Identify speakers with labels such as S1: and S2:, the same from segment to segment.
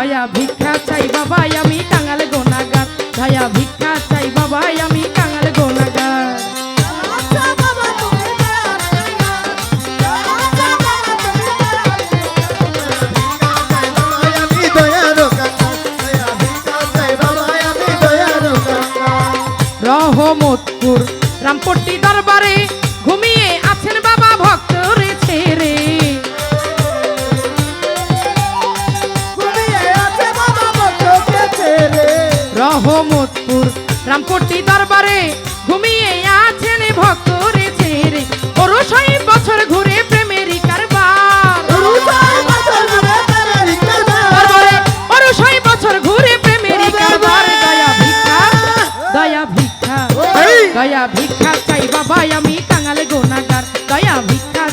S1: দয়া ভিক্ষা চাই বাবা আমি কাঙাল গোনাগার। দয়া ভিক্ষা চাই বাবা আমি কাঙাল গোনাগার। রহমতপুর, রামপট্টি দরবারে রামপট্টি দরবারে। ঘুমিয়ে আছেন ভক্ত রে ছেড়ে ওরসই বছর ঘুরে প্রেমেরই কারবার। দরবারে ওরসই বছর ঘুরে প্রেমেরই কারবার। দয়া ভিক্ষা দয়া ভিক্ষা দয়া ভিক্ষা চাই বাবা আমি কাঙাল গোনাগার দয়া ভিক্ষা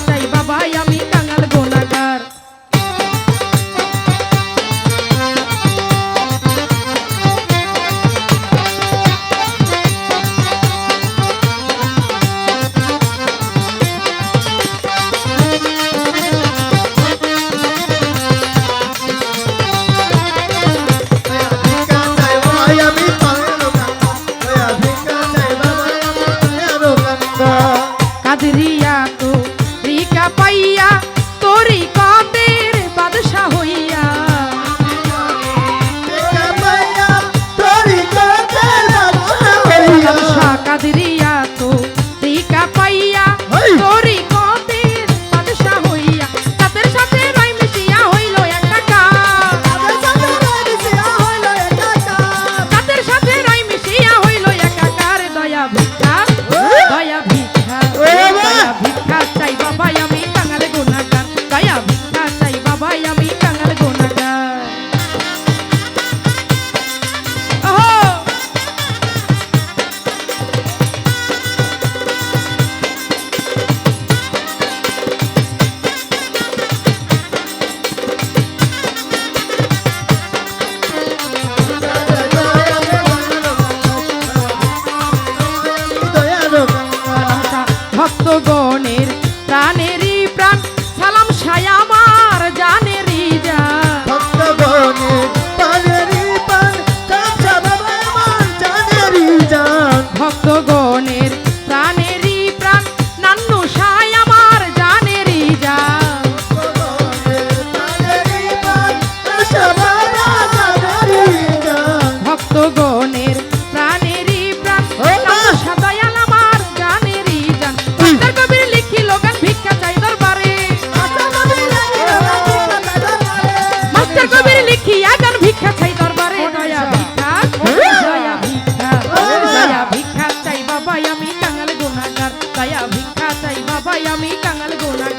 S1: আমি কাঙাল গুনাগার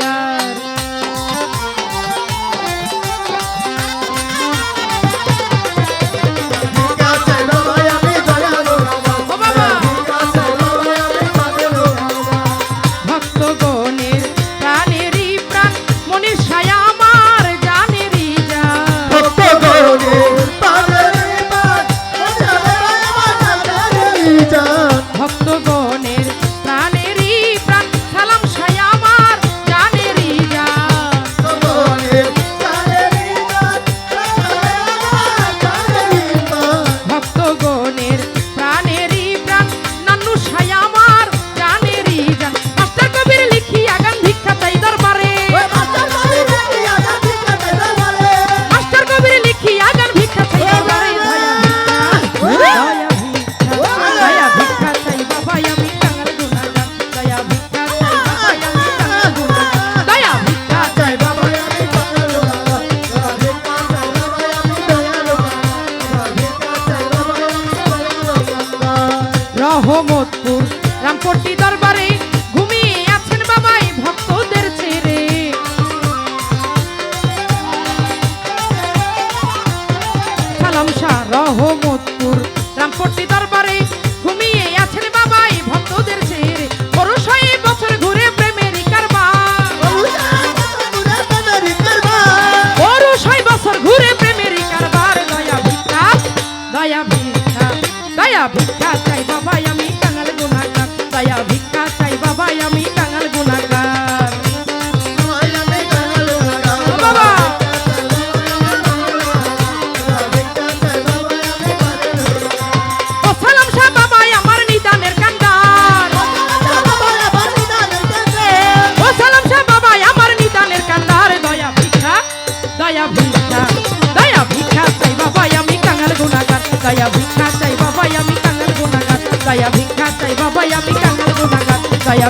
S1: রহমতপুর রামপট্টি দরবারে
S2: ঘুমিয়ে
S1: আছেন বাবাই ভক্তদের ছেড়ে। পরশ হয়ে বছর ঘুরে প্রেমের কারবা পরশ হয় বছর ঘুরে প্রেমের কারবার। দয়া ভিক্ষা দয়া ভিক্ষা দয়া ভিক্ষা চাই বাবাই আমি। বাবাই আমি দয়া ভিক্ষা চাই বাবাই আমি কাঙাল গুণাগার দয়া ভিক্ষা চাই বাবাই আমি কাঙাল গুণাগার দয়া ভিক্ষা চাই বাবাই আমি কাঙাল গুণাগার দয়া